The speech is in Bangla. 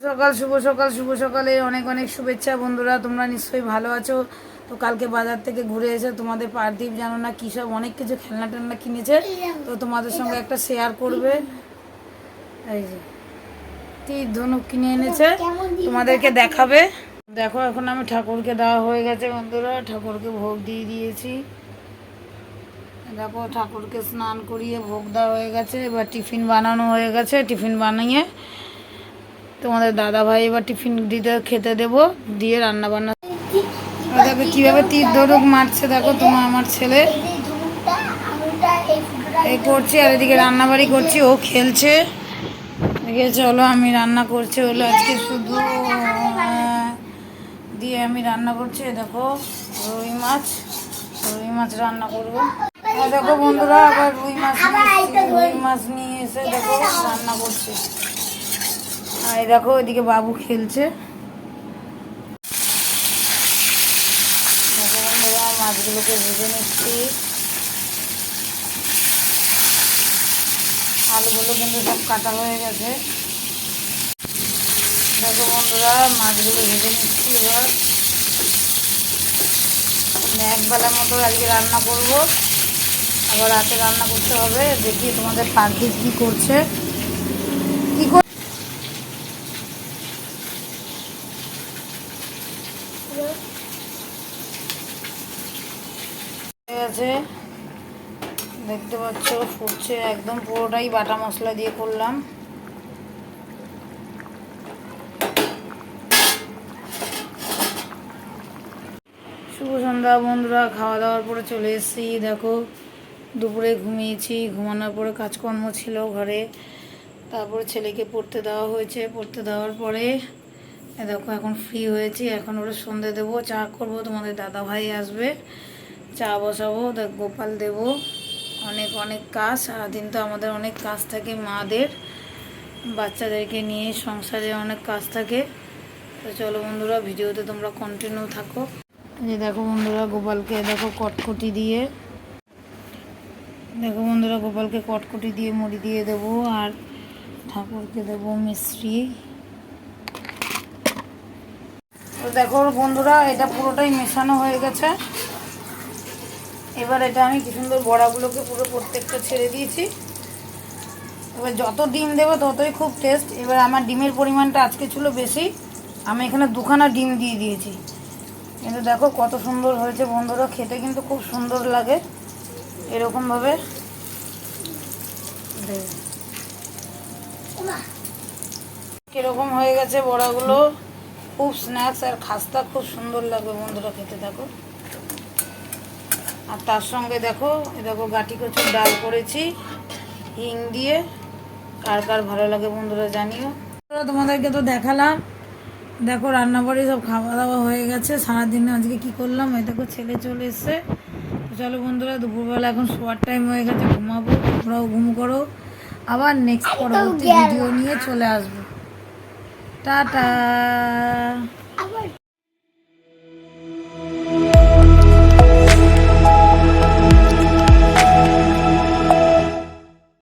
সকাল, শুভ সকাল, শুভ সকালে অনেক অনেক শুভেচ্ছা বন্ধুরা, তোমরা নিশ্চয়ই ভালো আছো। তো কালকে বাজার থেকে ঘুরে এসে তোমাদের পারদীপ জানো না কী সব অনেক কিছু খেলনা টেলনা কিনেছে। তো তোমাদের সঙ্গে একটা শেয়ার করবে। এই যে তীর ধনুক কিনে এনেছে, তোমাদেরকে দেখাবে। দেখো, এখন আমি ঠাকুরকে দেওয়া হয়ে গেছে বন্ধুরা, ঠাকুরকে ভোগ দিয়ে দিয়েছি। দেখো, ঠাকুরকে স্নান করিয়ে ভোগ দেওয়া হয়ে গেছে, এবার টিফিন বানানো হয়ে গেছে। টিফিন বানিয়ে তোমাদের দাদা ভাই এবার টিফিন দিতে, খেতে দেব, দিয়ে রান্না বান্না দেখো কীভাবে তীর ধরুক মারছে, দেখো তোমার আমার ছেলে। এই করছি, আর এদিকে রান্নাবাড়ি করছি, ও খেলছে। দেখে চলো, আমি রান্না করছি, হলো আজকে শুধু দিয়ে আমি রান্না করছি দেখো, রুই মাছ রুই মাছ রান্না করব। দেখো বন্ধুরা, আবার রুই মাছ রুই মাছ নিয়ে এসে দেখো রান্না করছি। এই দেখো, এদিকে বাবু খেলছে। মাছগুলোকে ভেজে নিচ্ছি। আলুগুলো কিন্তু সব কাটা হয়ে গেছে। দেখো বন্ধুরা, মাছগুলো ভেজে নিচ্ছি এবার। মানে একবেলা মতো আজকে রান্না করব। আবার রাতে রান্না করতে হবে। দেখি তোমাদের পার্কিস কী করছে কী কর গেছে। দেখতে পাচ্ছ, ফুটছে একদম, পুরোটাই বাটা মশলা দিয়ে করলাম। শুভ সন্ধ্যা বন্ধুরা, খাওয়া দাওয়ার পরে চলে এসেছি। দেখো, দুপুরে ঘুমিয়েছি, ঘুমানোর পরে কাজকর্ম ছিল ঘরে। তারপরে ছেলেকে পড়তে দেওয়া হয়েছে। পড়তে দেওয়ার পরে দেখো, এখন ফ্রি হয়েছি। এখন ওরা সন্ধে দেবো, চা করব, তোমাদের দাদা ভাই আসবে। চা বসাবো দেখ গোপাল দেব। অনেক অনেক কাজ, সারাদিন তো আমাদের অনেক কাজ থাকে মাদের। বাচ্চাদেরকে নিয়ে সংসারে অনেক কাজ থাকে। তো চলো বন্ধুরা, ভিডিওতে তোমরা কন্টিনিউ থাকো। যে দেখো বন্ধুরা, গোপালকে দেখো কটকটি দিয়ে। দেখো বন্ধুরা, গোপালকে কটকটি দিয়ে মুড়ি দিয়ে দেবো আর ঠাকুরকে দেবো মিশ্রি তো দেখো বন্ধুরা, এটা পুরোটাই মেশানো হয়ে গেছে। এবার এটা আমি কি সুন্দর বড়াগুলোকে পুরো প্রত্যেকটা ছেড়ে দিয়েছি। এবার যত ডিম দেবো ততই খুব টেস্ট এবার আমার ডিমের পরিমাণটা আজকে ছিল বেশি। আমি এখানে দুখানা ডিম দিয়ে দিয়েছি। কিন্তু দেখো কত সুন্দর হয়েছে বন্ধুরা, খেতে কিন্তু খুব সুন্দর লাগে। এরকমভাবে। কীরকম হয়ে গেছে বড়াগুলো? খুব স্ন্যাক্স আর খাস্তা খুব সুন্দর লাগবে বন্ধুরা খেতে, দেখো। আর তার সঙ্গে দেখো এ দেখো গাটি কচুর ডাল করেছি হিং দিয়ে। কার কার ভালো লাগে বন্ধুরা জানিও। তোমাদেরকে তো দেখালাম। দেখো রান্নাবাড়ি সব খাওয়া দাওয়া হয়ে গেছে। সারাদিনে আজকে কি করলাম এই দেখো ছেলে চলে এসছে। চলো বন্ধুরা দুপুরবেলা এখন শোয়ার টাইম হয়ে গেছে ঘুমাবো তোমরাও ঘুম করো। আবার নেক্সট পরবর্তী ভিডিও নিয়ে চলে আসব। টাটা।